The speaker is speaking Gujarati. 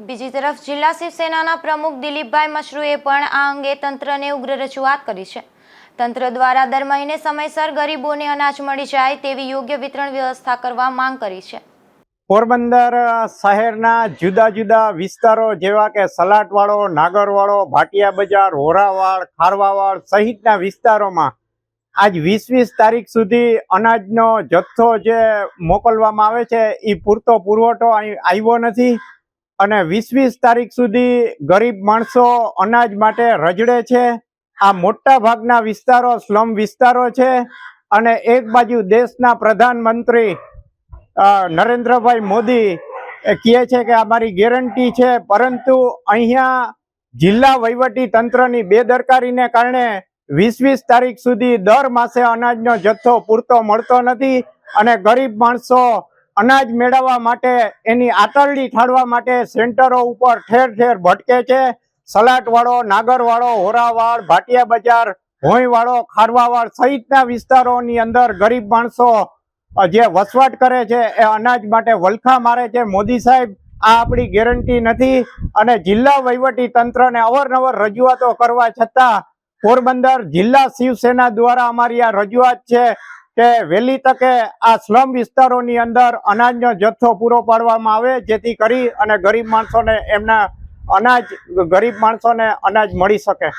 બીજી તરફ જિલ્લા શિવસેનાના પ્રમુખ દિલીપભાઈ મશરૂએ પણ આ અંગે તંત્રને ઉગ્ર રજૂઆત કરી છે. તંત્ર દ્વારા દર મહિને સમયસર ગરીબોને અનાજ મળી જાય તેવી યોગ્ય વિતરણ વ્યવસ્થા કરવા માંગ કરી છે. પોરબંદર શહેરના જુદા જુદા વિસ્તારો જેવા કે સલાટવાળો નાગરવાળો ભાટિયા બજાર, હોરાવાડ, ખારવાવાડ સહિતના વિસ્તારોમાં આજ વીસ વીસ તારીખ સુધી અનાજનો જથ્થો જે મોકલવામાં આવે છે એ પૂરતો પુરવઠો આવ્યો નથી. અને વીસ વીસ તારીખ સુધી ગરીબ માણસો અનાજ માટે રજડે છે. આ મોટા ભાગના વિસ્તારો સ્લમ વિસ્તારો છે અને એક બાજુ દેશના પ્રધાનમંત્રી નરેન્દ્રભાઈ મોદી કહે છે કે અમારી ગેરંટી છે, પરંતુ અહીંયા જિલ્લા વહીવટી તંત્રની બેદરકારીને કારણે વીસ વીસ તારીખ સુધી દર માસે અનાજનો જથ્થો પૂરતો મળતો નથી અને ગરીબ માણસો અનાજ મેળવવા માટે, એની આતરડી ઠાળવા માટે સેન્ટરો ઉપર ઠેર ઠેર ભટકે છે. સલાટવાળો, નાગરવાળો, હોરાવાળ, ભાટિયા બજાર, ભોંયવાળો, ખારવાવાળ સહિતના વિસ્તારોની અંદર ગરીબ માણસો જે વસવાટ કરે છે, એ અનાજ માટે વલખા મારે છે. મોદી સાહેબ, આ આપણી ગેરંટી નથી અને જિલ્લા વહીવટી તંત્રને અવારનવાર રજૂઆતો કરવા છતાં પોરબંદર જિલ્લા શિવસેના દ્વારા અમારી આ રજૂઆત છે. કે વહેલી તકે આ સ્લમ વિસ્તારોની અંદર અનાજનો જથ્થો પૂરો પાડવામાં આવે, જેથી કરી અને ગરીબ માણસોને એમના અનાજ, ગરીબ માણસોને અનાજ મળી શકે.